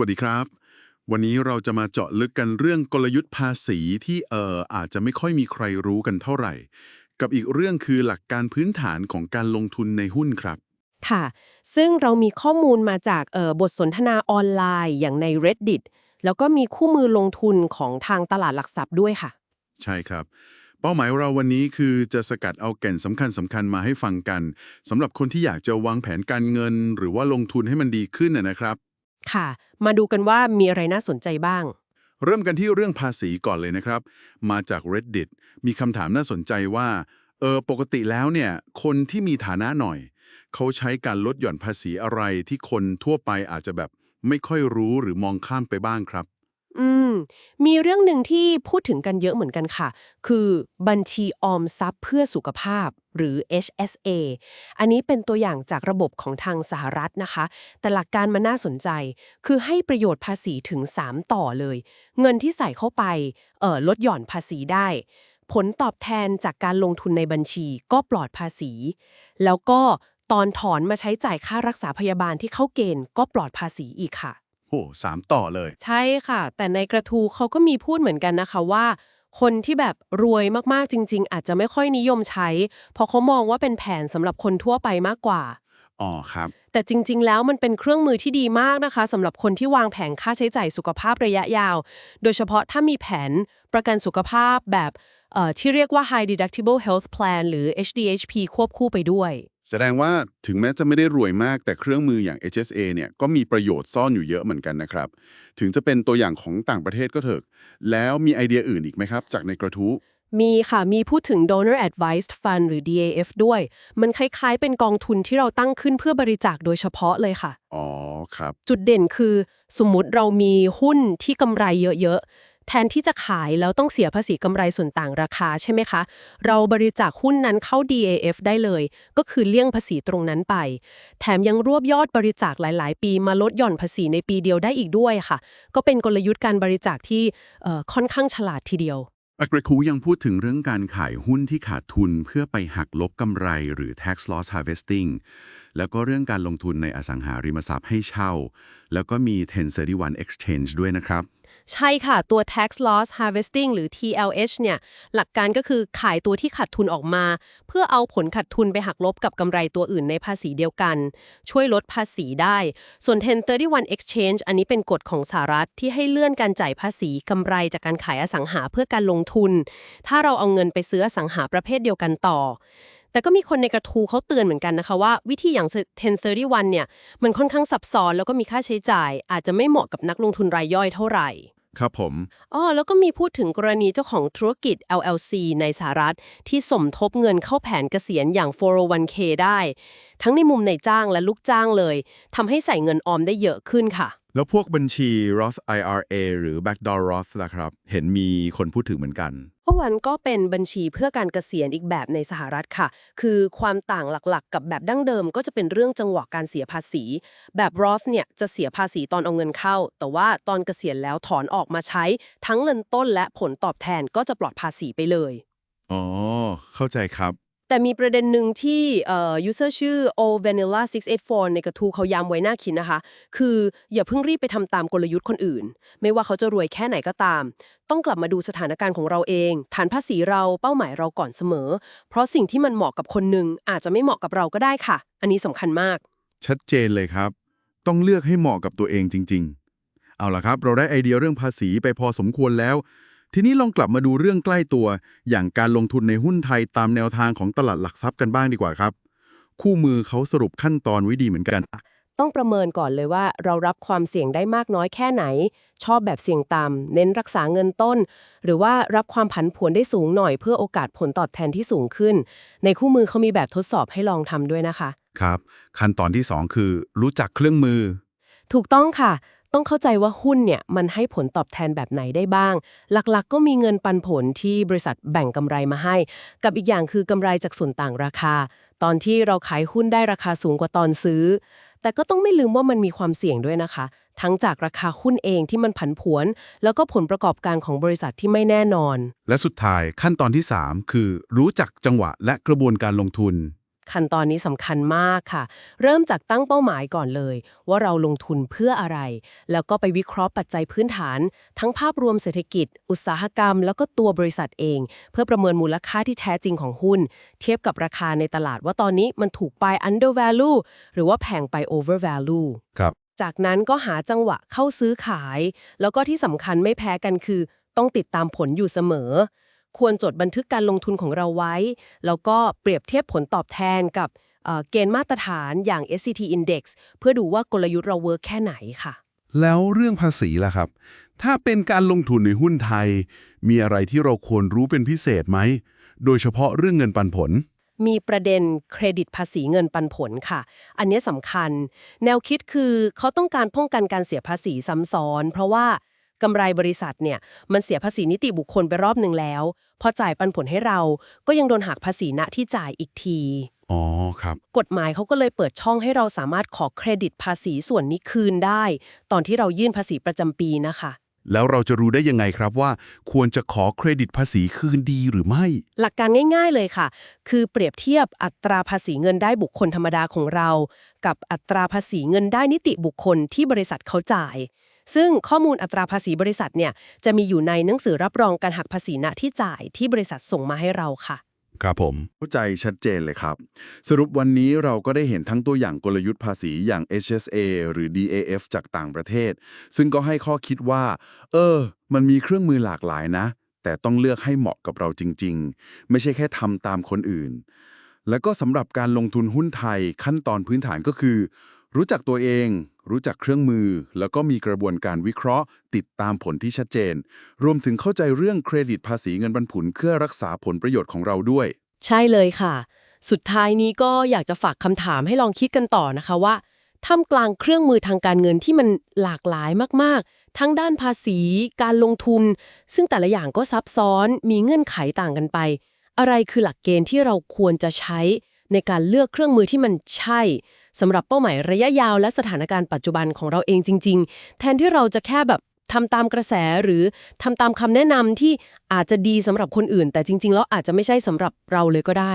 วัสดีครับ วันนี้เราจะมาเจาะลึกกันเรื่องกลยุทธ์ภาษีที่เอออาจจะไม่ค่อยมีใครรู้กันเท่าไหร่ กับอีกเรื่องคือหลักการพื้นฐานของการลงทุนในหุ้นครับ ค่ะ ซึ่งเรามีข้อมูลมาจากเอ่อบทสนทนาออนไลน์อย่างใน Reddit แล้วก็มีคู่มือลงทุนของทางตลาดหลักทรัพย์ด้วยค่ะ ใช่ครับเป้าหมายเราวันนี้คือจะสกัดเอาแก่นสำคัญสำคัญมาให้ฟังกันสำหรับคนที่อยากจะวางแผนการเงิน หรือว่าลงทุนให้มันดีขึ้นนะนะครับ ค่ะ มาดูกันว่ามีอะไรน่าสนใจบ้าง เริ่มกันที่เรื่องภาษีก่อนเลยนะครับ มาจาก Reddit มีคำถามน่าสนใจว่าเออปกติแล้วเนี่ย คนที่มีฐานะหน่อย เขาใช้การลดหย่อนภาษีอะไรที่คนทั่วไปอาจจะแบบไม่ค่อยรู้หรือมองข้ามไปบ้างครับ มีเรื่องหนึ่งที่พูดถึงกันเยอะเหมือนกันค่ะ คือบัญชีออมทรัพย์เพื่อสุขภาพหรือ HSA อันนี้เป็นตัวอย่างจากระบบของทางสหรัฐนะคะ แต่หลักการมันน่าสนใจ คือให้ประโยชน์ภาษีถึง 3 ต่อเลย เงินที่ใส่เข้าไปเอ่อลดหย่อนภาษีได้ ผลตอบแทนจากการลงทุนในบัญชีก็ปลอดภาษี แล้วก็ตอนถอนมาใช้จ่ายค่ารักษาพยาบาลที่เข้าเกณฑ์ก็ปลอดภาษีอีกค่ะ โหสามต่อเลย ใช่ค่ะ แต่ในกระทูเขาก็มีพูดเหมือนกันนะคะว่า คนที่แบบรวยมากๆจริง ๆ อาจจะไม่ค่อยนิยมใช้ เพราะเขามองว่าเป็นแผนสำหรับคนทั่วไปมากกว่า อ๋อครับ แต่จริง ๆ แล้วมันเป็นเครื่องมือที่ดีมากนะคะสำหรับคนที่วางแผนค่าใช้จ่ายสุขภาพระยะยาว โดยเฉพาะถ้ามีแผนประกันสุขภาพแบบเอ่อที่เรียกว่า High Deductible Health Plan หรือ HDHP ควบคู่ไปด้วย แสดงว่าถึงแม้จะไม่ได้รวยมากแต่เครื่องมืออย่าง HSA เนี่ยก็มีประโยชน์ซ่อนอยู่เยอะเหมือนกันนะครับ ถึงจะเป็นตัวอย่างของต่างประเทศก็เถอะ แล้วมีไอเดียอื่นอีกไหมครับ จากในกระทู้มีค่ะ มีพูดถึง donor advised fund หรือ DAF ด้วย มันคล้ายๆ เป็นกองทุนที่เราตั้งขึ้นเพื่อบริจาคโดยเฉพาะเลยค่ะ อ๋อ ครับ จุดเด่นคือ สมมุติเรามีหุ้นที่กำไรเยอะๆ แทนที่จะขายแล้วต้องเสียภาษีกำไรส่วนต่างราคาใช่ไหมคะ เราบริจาคหุ้นนั้นเข้า DAF ได้เลย ก็คือเลี่ยงภาษีตรงนั้นไป แถมยังรวบยอดบริจาคหลาย ๆ ปีมาลดหย่อนภาษีในปีเดียวได้อีกด้วยค่ะ ก็เป็นกลยุทธ์การบริจาคที่ค่อนข้างฉลาดทีเดียวอักรคูยังพูดถึงเรื่องการขายหุ้นที่ขาดทุนเพื่อไปหักลบกำไรหรือ tax loss harvesting แล้วก็เรื่องการลงทุนในอสังหาริมทรัพย์ให้เช่า แล้วก็มี 1031 exchange ด้วยนะครับ ใช่ค่ะ ตัว tax loss harvesting หรือ TLH เนี่ย หลักการก็คือขายตัวที่ขาดทุนออกมา เพื่อเอาผลขาดทุนไปหักลบกับกำไรตัวอื่นในภาษีเดียวกัน ช่วยลดภาษีได้ ส่วน 1031 exchange อันนี้เป็นกฎของสหรัฐที่ให้เลื่อนการจ่ายภาษีกำไรจากการขายอสังหาเพื่อการลงทุน ถ้าเราเอาเงินไปซื้ออสังหาประเภทเดียวกันต่อแต่ก็มีคนในกระทูเขาเตือนเหมือนกันนะคะว่าวิธีอย่าง 1031 เนี่ย มันค่อนข้างซับซ้อนแล้วก็มีค่าใช้จ่าย อาจจะไม่เหมาะกับนักลงทุนรายย่อยเท่าไหร่ ครับผม อ๋อ แล้วก็มีพูดถึงกรณีเจ้าของธุรกิจ LLC ในสหรัฐ ที่สมทบเงินเข้าแผนเกษียณอย่าง 401k ได้ ทั้งในมุมในจ้างและลูกจ้างเลยทำให้ใส่เงินออมได้เยอะขึ้นค่ะ แล้วพวกบัญชี Roth IRA หรือ Backdoor Roth ล่ะครับ เห็นมีคนพูดถึงเหมือนกันเพราะวันก็เป็นบัญชีเพื่อการเกษียณอีกแบบในสหรัฐค่ะ คือความต่างหลักๆ กับแบบดั้งเดิมก็จะเป็นเรื่องจังหวะการเสียภาษี แบบ Roth เนี่ยจะเสียภาษีตอนเอาเงินเข้า แต่ว่าตอนเกษียณแล้วถอนออกมาใช้ ทั้งเงินต้นและผลตอบแทนก็จะปลอดภาษีไปเลย อ๋อ เข้าใจครับ แต่มีประเด็นหนึ่งที่เอ่อ user ชื่อ o vanilla 684 ในกระทูเขาย้ำไว้หน่าคิดนะคะ คืออย่าเพิ่งรีบไปทำตามกลยุทธ์คนอื่น ไม่ว่าเขาจะรวยแค่ไหนก็ตาม ต้องกลับมาดูสถานการณ์ของเราเอง ฐานภาษีเราเป้าหมายเราก่อนเสมอ เพราะสิ่งที่มันเหมาะกับคนหนึ่งอาจจะไม่เหมาะกับเราก็ได้ค่ะ อันนี้สำคัญมาก ชัดเจนเลยครับ ต้องเลือกให้เหมาะกับตัวเองจริง ๆ เอาล่ะครับ เราได้ไอเดียเรื่องภาษีไปพอสมควรแล้ว ทีนี้ลองกลับมาดูเรื่องใกล้ตัว อย่างการลงทุนในหุ้นไทยตามแนวทางของตลาดหลักทรัพย์กันบ้างดีกว่าครับ คู่มือเขาสรุปขั้นตอนไว้ดีเหมือนกัน ต้องประเมินก่อนเลยว่าเรารับความเสี่ยงได้มากน้อยแค่ไหน ชอบแบบเสี่ยงต่ำเน้นรักษาเงินต้น หรือว่ารับความผันผวนได้สูงหน่อยเพื่อโอกาสผลตอบแทนที่สูงขึ้น ในคู่มือเขามีแบบทดสอบให้ลองทำด้วยนะคะ ครับ ขั้นตอนที่ 2 คือ รู้จักเครื่องมือ ถูกต้องค่ะ ต้องเข้าใจว่าหุ้นเนี่ยมันให้ผลตอบแทนแบบไหนได้บ้าง หลักๆ ก็มีเงินปันผลที่บริษัทแบ่งกำไรมาให้ กับอีกอย่างคือกำไรจากส่วนต่างราคา ตอนที่เราขายหุ้นได้ราคาสูงกว่าตอนซื้อ แต่ก็ต้องไม่ลืมว่ามันมีความเสี่ยงด้วยนะคะ ทั้งจากราคาหุ้นเองที่มันผันผวน แล้วก็ผลประกอบการของบริษัทที่ไม่แน่นอน และสุดท้ายขั้นตอนที่ 3 คือ รู้จักจังหวะและกระบวนการลงทุน ขั้นตอนนี้สำคัญมากค่ะ เริ่มจากตั้งเป้าหมายก่อนเลย ว่าเราลงทุนเพื่ออะไร แล้วก็ไปวิเคราะห์ปัจจัยพื้นฐาน ทั้งภาพรวมเศรษฐกิจ อุตสาหกรรม แล้วก็ตัวบริษัทเอง เพื่อประเมินมูลค่าที่แท้จริงของหุ้น เทียบกับราคาในตลาดว่าตอนนี้มันถูกไป under value หรือว่าแพงไป over value ครับ จากนั้นก็หาจังหวะเข้าซื้อขาย แล้วก็ที่สำคัญไม่แพ้กันคือ ต้องติดตามผลอยู่เสมอ ควรจดบันทึกการลงทุนของเราไว้ แล้วก็เปรียบเทียบผลตอบแทนกับเอ่อเกณฑ์มาตรฐานอย่าง SCT Index เพื่อดูว่ากลยุทธ์เราเวิร์กแค่ไหนค่ะ แล้วเรื่องภาษีล่ะครับ ถ้าเป็นการลงทุนในหุ้นไทย มีอะไรที่เราควรรู้เป็นพิเศษไหม โดยเฉพาะเรื่องเงินปันผล มีประเด็นเครดิตภาษีเงินปันผลค่ะ อันนี้สำคัญ แนวคิดคือเขาต้องการป้องกันการเสียภาษีซ้ำซ้อน เพราะว่า กำไรบริษัทเนี่ยมันเสียภาษีนิติบุคคลไปรอบหนึ่งแล้ว พอจ่ายปันผลให้เราก็ยังโดนหักภาษีณที่จ่ายอีกที อ๋อครับ กฎหมายเขาก็เลยเปิดช่องให้เราสามารถขอเครดิตภาษีส่วนนี้คืนได้ ตอนที่เรายื่นภาษีประจำปีนะคะ แล้วเราจะรู้ได้ยังไงครับว่า ควรจะขอเครดิตภาษีคืนดีหรือไม่ หลักการง่าย ๆเลยค่ะ คือเปรียบเทียบอัตราภาษีเงินได้บุคคลธรรมดาของเรา กับอัตราภาษีเงินได้นิติบุคคลที่บริษัทเขาจ่าย ซึ่งข้อมูลอัตราภาษีบริษัทเนี่ยจะมีอยู่ในหนังสือรับรองการหักภาษีณที่จ่ายที่บริษัทส่งมาให้เราค่ะ ครับผมเข้าใจชัดเจนเลยครับ สรุปวันนี้เราก็ได้เห็นทั้งตัวอย่างกลยุทธ์ภาษีอย่าง HSA หรือ DAF จากต่างประเทศ ซึ่งก็ให้ข้อคิดว่า เออ มันมีเครื่องมือหลากหลายนะ แต่ต้องเลือกให้เหมาะกับเราจริง ๆ ไม่ใช่แค่ทำตามคนอื่น แล้วก็สำหรับการลงทุนหุ้นไทยขั้นตอนพื้นฐานก็คือ รู้จักตัวเอง รู้จักเครื่องมือ แล้วก็มีกระบวนการวิเคราะห์ ติดตามผลที่ชัดเจน รวมถึงเข้าใจเรื่องเครดิตภาษีเงินปันผลเพื่อรักษาผลประโยชน์ของเราด้วย ใช่เลยค่ะ สุดท้ายนี้ก็อยากจะฝากคำถามให้ลองคิดกันต่อนะคะว่าท่ามกลางเครื่องมือทางการเงินที่มันหลากหลายมาก ๆ ทั้งด้านภาษี การลงทุน ซึ่งแต่ละอย่างก็ซับซ้อน มีเงื่อนไขต่างกันไป อะไรคือหลักเกณฑ์ที่เราควรจะใช้ในการเลือกเครื่องมือที่มันใช่ สำหรับเป้าหมายระยะยาวและสถานการณ์ปัจจุบันของเราเองจริง ๆ แทนที่เราจะแค่แบบทำตามกระแสหรือทำตามคำแนะนำที่อาจจะดีสำหรับคนอื่น แต่จริง ๆ แล้วอาจจะไม่ใช่สำหรับเราเลยก็ได้